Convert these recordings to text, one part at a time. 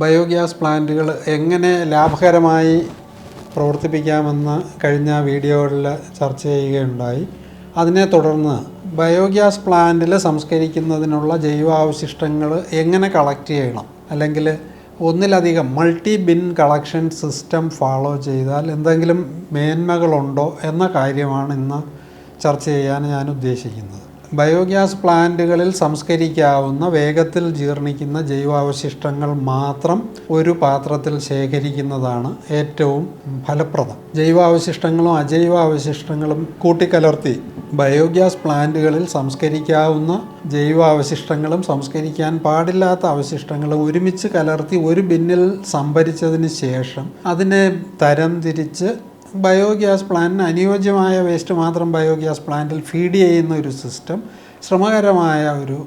Biogas പ്ലാന്റുകൾ എങ്ങനെ ലാഭകരമായി പ്രവർത്തിപ്പിക്കാമെന്ന് കഴിഞ്ഞ വീഡിയോകളിൽ ചർച്ച ചെയ്യുകയുണ്ടായി. അതിനെ തുടർന്ന് ബയോഗ്യാസ് പ്ലാന്റിൽ സംസ്കരിക്കുന്നതിനുള്ള ജൈവാവശിഷ്ടങ്ങൾ എങ്ങനെ കളക്ട് ചെയ്യണം? അല്ലെങ്കിൽ ഒന്നിലധികം multi bin collection system follow ചെയ്താൽ എന്തെങ്കിലും മേന്മകളുണ്ടോ എന്ന കാര്യമാണ് ഇന്ന് ചർച്ച ചെയ്യാൻ ഞാൻ ഉദ്ദേശിക്കുന്നത്. ബയോഗ്യാസ് പ്ലാന്റുകളിൽ സംസ്കരിക്കാവുന്ന വേഗത്തിൽ ജീർണിക്കുന്ന ജൈവാവശിഷ്ടങ്ങൾ മാത്രം ഒരു പാത്രത്തിൽ ശേഖരിക്കുന്നതാണ് ഏറ്റവും ഫലപ്രദം. ജൈവാവശിഷ്ടങ്ങളും അജൈവാവശിഷ്ടങ്ങളും കൂട്ടിക്കലർത്തി ബയോഗ്യാസ് പ്ലാന്റുകളിൽ സംസ്കരിക്കാവുന്ന ജൈവാവശിഷ്ടങ്ങളും സംസ്കരിക്കാൻ പാടില്ലാത്ത അവശിഷ്ടങ്ങളും ഒരുമിച്ച് കലർത്തി ഒരു ബിന്നിൽ സംഭരിച്ചതിന് ശേഷം അതിനെ തരംതിരിച്ച് ബയോഗ്യാസ് പ്ലാന്റിന് അനുയോജ്യമായ വേസ്റ്റ് മാത്രം ബയോഗ്യാസ് പ്ലാന്റിൽ ഫീഡ് ചെയ്യുന്ന ഒരു സിസ്റ്റം ശ്രമകരമായ ഒരു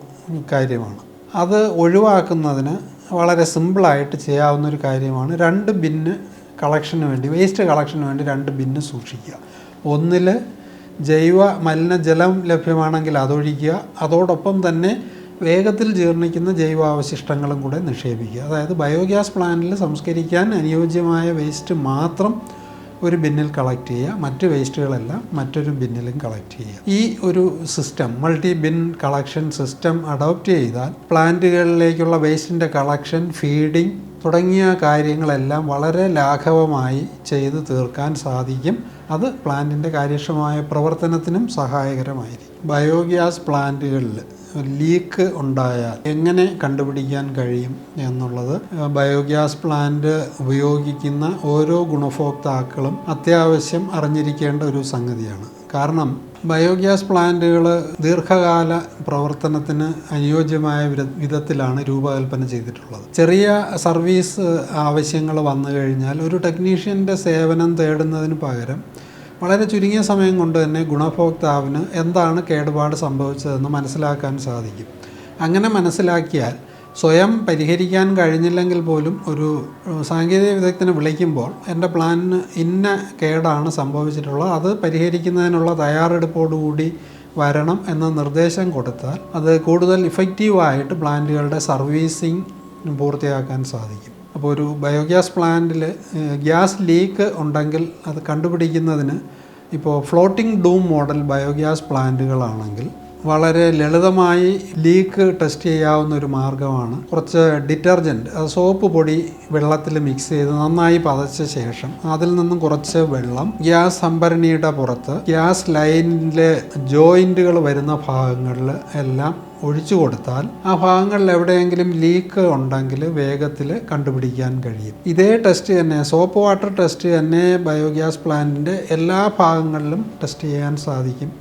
കാര്യമാണ്. അത് ഒഴിവാക്കുന്നതിന് വളരെ സിമ്പിളായിട്ട് ചെയ്യാവുന്ന ഒരു കാര്യമാണ്. രണ്ട് ബിന്ന് കളക്ഷന് വേണ്ടി വേസ്റ്റ് കളക്ഷന് വേണ്ടി രണ്ട് ബിന്ന് സൂക്ഷിക്കുക. ഒന്നിൽ ജൈവ മലിനജലം ലഭ്യമാണെങ്കിൽ അതൊഴിക്കുക. അതോടൊപ്പം തന്നെ വേഗത്തിൽ ജീർണിക്കുന്ന ജൈവാവശിഷ്ടങ്ങളും കൂടെ നിക്ഷേപിക്കുക. അതായത് ബയോഗ്യാസ് പ്ലാന്റിൽ സംസ്കരിക്കാൻ അനുയോജ്യമായ വേസ്റ്റ് മാത്രം ഒരു ബിന്നിൽ കളക്ട് ചെയ്യുക മറ്റ് വേസ്റ്റുകളെല്ലാം മറ്റൊരു ബിന്നിലും കളക്ട് ചെയ്യുക. ഈ ഒരു system multi bin collection system adopt ചെയ്താൽ പ്ലാന്റുകളിലേക്കുള്ള വേസ്റ്റിന്റെ കളക്ഷൻ ഫീഡിംഗ് തുടങ്ങിയ കാര്യങ്ങളെല്ലാം വളരെ ലാഘവമായി ചെയ്ത് തീർക്കാൻ സാധിക്കും. അത് പ്ലാന്റിന്റെ കാര്യക്ഷമമായ പ്രവർത്തനത്തിനും സഹായകരമായിരിക്കും. ബയോഗ്യാസ് പ്ലാന്റുകളിൽ ലീക്ക് ഉണ്ടായാൽ എങ്ങനെ കണ്ടുപിടിക്കാൻ കഴിയും എന്നുള്ളത് ബയോഗ്യാസ് പ്ലാന്റ് ഉപയോഗിക്കുന്ന ഓരോ ഗുണഭോക്താക്കളും അത്യാവശ്യം അറിഞ്ഞിരിക്കേണ്ട ഒരു സംഗതിയാണ്. കാരണം ബയോഗ്യാസ് പ്ലാന്റുകൾ ദീർഘകാല പ്രവർത്തനത്തിന് അനുയോജ്യമായ വിധ- വിധത്തിലാണ് രൂപകൽപ്പന ചെയ്തിട്ടുള്ളത്. ചെറിയ സർവീസ് ആവശ്യങ്ങൾ വന്നു കഴിഞ്ഞാൽ ഒരു ടെക്നീഷ്യന്റെ സേവനം തേടുന്നതിന് പകരം വളരെ ചുരുങ്ങിയ സമയം കൊണ്ട് തന്നെ ഗുണഭോക്താവിന് എന്താണ് കേടുപാട് സംഭവിച്ചതെന്ന് മനസ്സിലാക്കാൻ സാധിക്കും. അങ്ങനെ മനസ്സിലാക്കിയാൽ സ്വയം പരിഹരിക്കാൻ കഴിഞ്ഞില്ലെങ്കിൽ പോലും ഒരു സാങ്കേതിക വിദഗ്ധനെ വിളിക്കുമ്പോൾ എന്റെ പ്ലാനിന് ഇന്ന കേടാണ് സംഭവിച്ചിട്ടുള്ളത് അത് പരിഹരിക്കുന്നതിനുള്ള തയ്യാറെടുപ്പോടുകൂടി വരണം എന്ന നിർദ്ദേശം കൊടുത്താൽ അത് കൂടുതൽ ഇഫക്റ്റീവായിട്ട് പ്ലാന്റുകളുടെ സർവീസിങ് പൂർത്തിയാക്കാൻ സാധിക്കും. അപ്പോൾ ഒരു ബയോഗ്യാസ് പ്ലാന്റിൽ ഗ്യാസ് ലീക്ക് ഉണ്ടെങ്കിൽ അത് കണ്ടുപിടിക്കുന്നതിന് ഇപ്പോൾ ഫ്ലോട്ടിംഗ് ഡൂം മോഡൽ ബയോഗ്യാസ് പ്ലാന്റുകളാണെങ്കിൽ വളരെ ലളിതമായി ലീക്ക് ടെസ്റ്റ് ചെയ്യാവുന്ന ഒരു മാർഗമാണ് കുറച്ച് ഡിറ്റർജന്റ് അത് സോപ്പ് പൊടി വെള്ളത്തിൽ മിക്സ് ചെയ്ത് നന്നായി പതച്ച ശേഷം അതിൽ നിന്നും കുറച്ച് വെള്ളം ഗ്യാസ് സംഭരണിയുടെ പുറത്ത് ഗ്യാസ് ലൈനിലെ ജോയിന്റുകൾ വരുന്ന ഭാഗങ്ങളിൽ എല്ലാം ഒഴിച്ചു കൊടുത്താൽ ആ ഭാഗങ്ങളിൽ എവിടെയെങ്കിലും ലീക്ക് ഉണ്ടെങ്കിൽ വേഗത്തിൽ കണ്ടുപിടിക്കാൻ കഴിയും. ഇതേ ടെസ്റ്റ് തന്നെ സോപ്പ് വാട്ടർ ടെസ്റ്റ് തന്നെ ബയോഗ്യാസ് പ്ലാന്റിന്റെ എല്ലാ ഭാഗങ്ങളിലും ടെസ്റ്റ് ചെയ്യാൻ സാധിക്കും.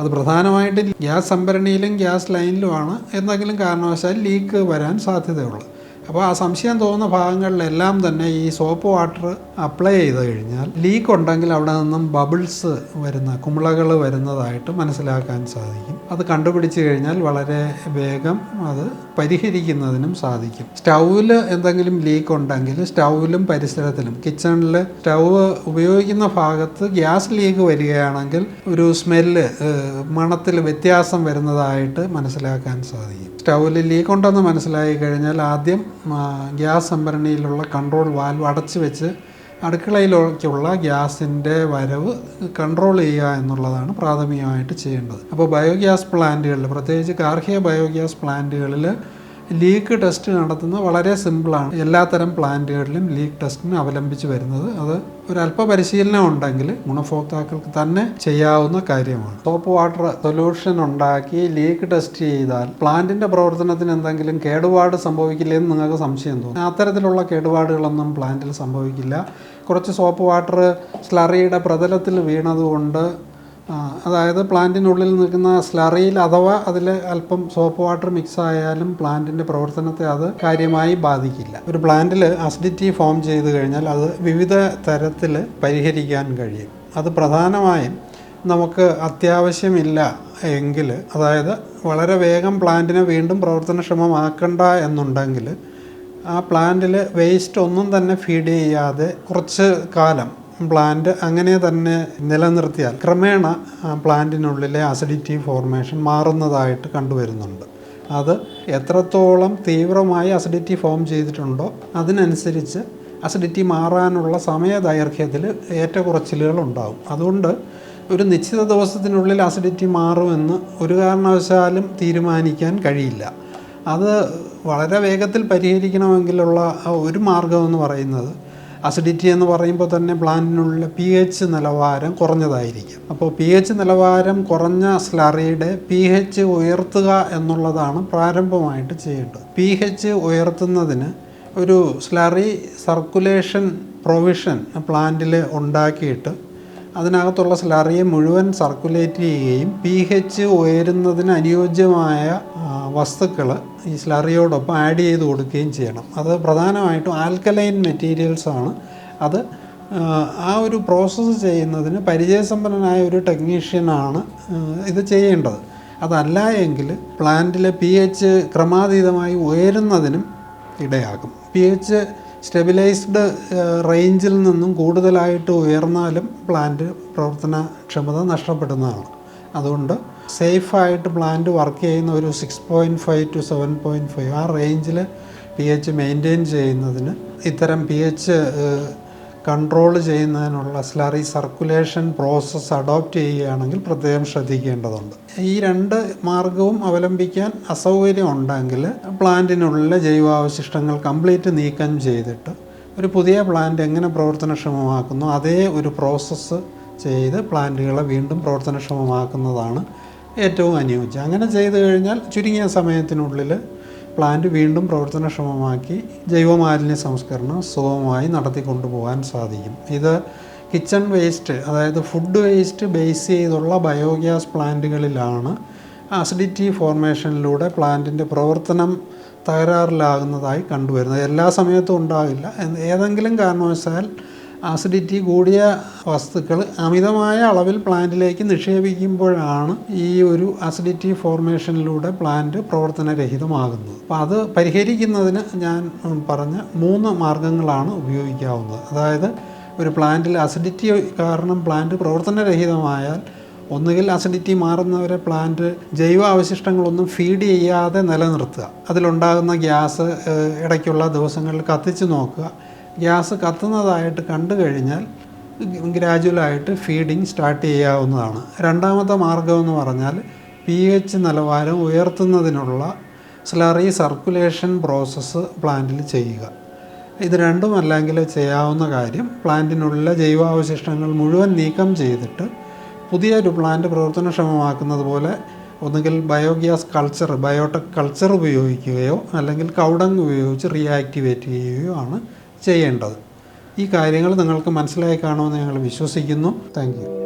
അത് പ്രധാനമായിട്ടും ഗ്യാസ് സംഭരണിയിലും ഗ്യാസ് ലൈനിലുമാണ്. എന്തെങ്കിലും കാരണവശാൽ ലീക്ക് വരാൻ സാധ്യതയുള്ളത്. അപ്പോൾ ആ സംശയം തോന്നുന്ന ഭാഗങ്ങളിലെല്ലാം തന്നെ ഈ സോപ്പ് വാട്ടർ അപ്ലൈ ചെയ്ത് കഴിഞ്ഞാൽ ലീക്ക് ഉണ്ടെങ്കിൽ അവിടെ നിന്നും ബബിൾസ് വരുന്ന കുമിളകൾ വരുന്നതായിട്ട് മനസ്സിലാക്കാൻ സാധിക്കും. അത് കണ്ടുപിടിച്ച് കഴിഞ്ഞാൽ വളരെ വേഗം അത് പരിഹരിക്കുന്നതിനും സാധിക്കും. സ്റ്റൗവിൽ എന്തെങ്കിലും ലീക്ക് ഉണ്ടെങ്കിൽ സ്റ്റൗവിലും പരിസരത്തിലും കിച്ചണിൽ സ്റ്റൗവ് ഉപയോഗിക്കുന്ന ഭാഗത്ത് ഗ്യാസ് ലീക്ക് വരികയാണെങ്കിൽ ഒരു സ്മെല്ല് മണത്തിൽ വ്യത്യാസം വരുന്നതായിട്ട് മനസ്സിലാക്കാൻ സാധിക്കും. സ്റ്റൗവിൽ ലീക്ക് ഉണ്ടെന്ന് മനസ്സിലായി കഴിഞ്ഞാൽ ആദ്യം ഗ്യാസ് സംഭരണിയിലുള്ള കൺട്രോൾ വാൽവ് അടച്ചു വെച്ച് അടുക്കളയിലേക്കുള്ള ഗ്യാസിന്റെ വരവ് കൺട്രോൾ ചെയ്യുക എന്നുള്ളതാണ് പ്രാഥമികമായിട്ട് ചെയ്യേണ്ടത്. അപ്പോൾ ബയോഗ്യാസ് പ്ലാന്റുകളിൽ പ്രത്യേകിച്ച് ഗാർഹിക ബയോഗ്യാസ് പ്ലാന്റുകളിൽ ലീക്ക് ടെസ്റ്റ് നടത്തുന്നത് വളരെ സിമ്പിളാണ് എല്ലാത്തരം പ്ലാന്റുകളിലും ലീക്ക് ടെസ്റ്റിന് അവലംബിച്ച് വരുന്നത് അത് ഒരല്പ പരിശീലനം ഉണ്ടെങ്കിൽ ഗുണഭോക്താക്കൾക്ക് തന്നെ ചെയ്യാവുന്ന കാര്യമാണ്. സോപ്പ് വാട്ടർ സൊല്യൂഷൻ ഉണ്ടാക്കി ലീക്ക് ടെസ്റ്റ് ചെയ്താൽ പ്ലാന്റിന്റെ പ്രവർത്തനത്തിന് എന്തെങ്കിലും കേടുപാട് സംഭവിക്കില്ലെന്ന് നിങ്ങൾക്ക് സംശയം തോന്നും. അത്തരത്തിലുള്ള കേടുപാടുകളൊന്നും പ്ലാന്റിൽ സംഭവിക്കില്ല. കുറച്ച് സോപ്പ് വാട്ടർ സ്ലറിയുടെ പ്രതലത്തിൽ വീണതുകൊണ്ട് അതായത് പ്ലാന്റിനുള്ളിൽ നിൽക്കുന്ന സ്ലറിയിൽ അഥവാ അതിൽ അല്പം സോപ്പ് വാട്ടർ മിക്സ് ആയാലും പ്ലാന്റിന്റെ പ്രവർത്തനത്തെ അത് കാര്യമായി ബാധിക്കില്ല. ഒരു പ്ലാന്റിൽ അസിഡിറ്റി ഫോം ചെയ്ത് കഴിഞ്ഞാൽ അത് വിവിധ തരത്തിൽ പരിഹരിക്കാൻ കഴിയും. അത് പ്രധാനമായും നമുക്ക് അത്യാവശ്യമില്ല എങ്കിൽ അതായത് വളരെ വേഗം പ്ലാന്റിനെ വീണ്ടും പ്രവർത്തനക്ഷമമാക്കണ്ട എന്നുണ്ടെങ്കിൽ ആ പ്ലാന്റിൽ വേസ്റ്റ് ഒന്നും തന്നെ ഫീഡ് ചെയ്യാതെ കുറച്ച് കാലം പ്ലാന്റ് അങ്ങനെ തന്നെ നിലനിർത്തിയാൽ ക്രമേണ പ്ലാന്റിനുള്ളിലെ അസിഡിറ്റി ഫോർമേഷൻ മാറുന്നതായിട്ട് കണ്ടുവരുന്നുണ്ട്. അത് എത്രത്തോളം തീവ്രമായി അസിഡിറ്റി ഫോം ചെയ്തിട്ടുണ്ടോ അതിനനുസരിച്ച് അസിഡിറ്റി മാറാനുള്ള സമയ ദൈർഘ്യത്തിൽ ഏറ്റക്കുറച്ചിലുകൾ ഉണ്ടാകും അതുകൊണ്ട് ഒരു നിശ്ചിത ദിവസത്തിനുള്ളിൽ അസിഡിറ്റി മാറുമെന്ന് ഒരു കാരണവശാലും തീരുമാനിക്കാൻ കഴിയില്ല. അത് വളരെ വേഗത്തിൽ പരിഹരിക്കണമെങ്കിലുള്ള ഒരു മാർഗമെന്ന് പറയുന്നത് അസിഡിറ്റി എന്ന് പറയുമ്പോൾ തന്നെ പ്ലാന്റിനുള്ള പി എച്ച് നിലവാരം കുറഞ്ഞതായിരിക്കും. അപ്പോൾ പി എച്ച് നിലവാരം കുറഞ്ഞ സ്ലറിയുടെ പി എച്ച് ഉയർത്തുക എന്നുള്ളതാണ് പ്രാരംഭമായിട്ട് ചെയ്യേണ്ടത്. പി എച്ച് ഉയർത്തുന്നതിന് ഒരു സ്ലറി സർക്കുലേഷൻ പ്രൊവിഷൻ പ്ലാന്റിൽ ഉണ്ടാക്കിയിട്ട് അതിനകത്തുള്ള സ്ലറിയെ മുഴുവൻ സർക്കുലേറ്റ് ചെയ്യുകയും പി എച്ച് ഉയരുന്നതിന് അനുയോജ്യമായ വസ്തുക്കൾ ഈ സ്ലറിയോടൊപ്പം ആഡ് ചെയ്ത് കൊടുക്കുകയും ചെയ്യണം. അത് പ്രധാനമായിട്ടും ആൽക്കലൈൻ മെറ്റീരിയൽസാണ് അത് ആ, ഒരു പ്രോസസ്സ് ചെയ്യുന്നതിന് പരിചയസമ്പന്നനായ ഒരു ടെക്നീഷ്യനാണ് ഇത് ചെയ്യേണ്ടത്. അതല്ല എങ്കിൽ പ്ലാന്റിലെ പി എച്ച് ക്രമാതീതമായി ഉയരുന്നതിനും ഇടയാകും. പി എച്ച് സ്റ്റെബിലൈസ്ഡ് റേഞ്ചിൽ നിന്നും കൂടുതലായിട്ട് ഉയർന്നാലും പ്ലാന്റ് പ്രവർത്തനക്ഷമത നഷ്ടപ്പെടുന്നതാണ്. അതുകൊണ്ട് സേഫായിട്ട് പ്ലാന്റ് വർക്ക് ചെയ്യുന്ന ഒരു six point five to seven point five ആ റേഞ്ചിൽ പി എച്ച് മെയിന്റെയിൻ ചെയ്യുന്നതിന് ഇത്തരം പി എച്ച് കൺട്രോൾ ചെയ്യുന്നതിനുള്ള സ്ലറി സർക്കുലേഷൻ പ്രോസസ്സ് അഡോപ്റ്റ് ചെയ്യുകയാണെങ്കിൽ പ്രത്യേകം ശ്രദ്ധിക്കേണ്ടതുണ്ട്. ഈ രണ്ട് മാർഗവും അവലംബിക്കാൻ അസൗകര്യം ഉണ്ടെങ്കിൽ പ്ലാന്റിനുള്ള ജൈവാവശിഷ്ടങ്ങൾ കംപ്ലീറ്റ് നീക്കം ചെയ്തിട്ട് ഒരു പുതിയ പ്ലാന്റ് എങ്ങനെ പ്രവർത്തനക്ഷമമാക്കുന്നു അതേ ഒരു പ്രോസസ്സ് ചെയ്ത് പ്ലാന്റുകളെ വീണ്ടും പ്രവർത്തനക്ഷമമാക്കുന്നതാണ് ഏറ്റവും അനുയോജ്യം. അങ്ങനെ ചെയ്തു കഴിഞ്ഞാൽ ചുരുങ്ങിയ സമയത്തിനുള്ളിൽ പ്ലാന്റ് വീണ്ടും പ്രവർത്തനക്ഷമമാക്കി ജൈവമാലിന്യ സംസ്കരണം സുഗമമായി നടത്തിക്കൊണ്ടുപോകാൻ സാധിക്കും. ഇത് കിച്ചൺ വേസ്റ്റ് അതായത് ഫുഡ് വേസ്റ്റ് ബേസ് ചെയ്തുള്ള ബയോഗ്യാസ് പ്ലാന്റുകളിലാണ് അസിഡിറ്റി ഫോർമേഷനിലൂടെ പ്ലാന്റിന്റെ പ്രവർത്തനം തകരാറിലാകുന്നതായി കണ്ടുവരുന്നത്. എല്ലാ സമയത്തും ഉണ്ടാവില്ല ഏതെങ്കിലും കാരണവശാൽ ആസിഡിറ്റി കൂടിയ വസ്തുക്കൾ അമിതമായ അളവിൽ പ്ലാന്റിലേക്ക് നിക്ഷേപിക്കുമ്പോഴാണ് ഈ ഒരു ആസിഡിറ്റി ഫോർമേഷനിലൂടെ പ്ലാന്റ് പ്രവർത്തനരഹിതമാകുന്നത്. അപ്പോൾ അത് പരിഹരിക്കുന്നതിന് ഞാൻ പറഞ്ഞ മൂന്ന് മാർഗങ്ങളാണ് ഉപയോഗിക്കാവുന്നത്. അതായത് ഒരു പ്ലാന്റിൽ അസിഡിറ്റി കാരണം പ്ലാന്റ് പ്രവർത്തനരഹിതമായാൽ ഒന്നുകിൽ അസിഡിറ്റി മാറുന്നവരെ പ്ലാന്റ് ജൈവ അവശിഷ്ടങ്ങളൊന്നും ഫീഡ് ചെയ്യാതെ നിലനിർത്തുക. അതിലുണ്ടാകുന്ന ഗ്യാസ് ഇടയ്ക്കുള്ള ദിവസങ്ങളിൽ കത്തിച്ച് നോക്കുക. ഗ്യാസ് കത്തുന്നതായിട്ട് കണ്ടു കഴിഞ്ഞാൽ ഗ്രാജുവലായിട്ട് ഫീഡിങ് സ്റ്റാർട്ട് ചെയ്യാവുന്നതാണ്. രണ്ടാമത്തെ മാർഗമെന്ന് പറഞ്ഞാൽ പി എച്ച് നിലവാരം ഉയർത്തുന്നതിനുള്ള സ്ലറി സർക്കുലേഷൻ പ്രോസസ്സ് പ്ലാന്റിൽ ചെയ്യുക. ഇത് രണ്ടുമല്ലെങ്കിൽ ചെയ്യാവുന്ന കാര്യം പ്ലാന്റിനുള്ള ജൈവാവശിഷ്ടങ്ങൾ മുഴുവൻ നീക്കം ചെയ്തിട്ട് പുതിയൊരു പ്ലാന്റ് പ്രവർത്തനക്ഷമമാക്കുന്നത് പോലെ ഒന്നുകിൽ ബയോഗ്യാസ് കൾച്ചർ ബയോടെക് കൾച്ചർ ഉപയോഗിക്കുകയോ അല്ലെങ്കിൽ കൗഡങ് ഉപയോഗിച്ച് റീആക്ടിവേറ്റ് ചെയ്യുകയോ ആണ് ചെയ്യേണ്ടത്. ഈ കാര്യങ്ങൾ നിങ്ങൾക്ക് മനസ്സിലായി കാണുമെന്ന് ഞങ്ങൾ വിശ്വസിക്കുന്നു. താങ്ക്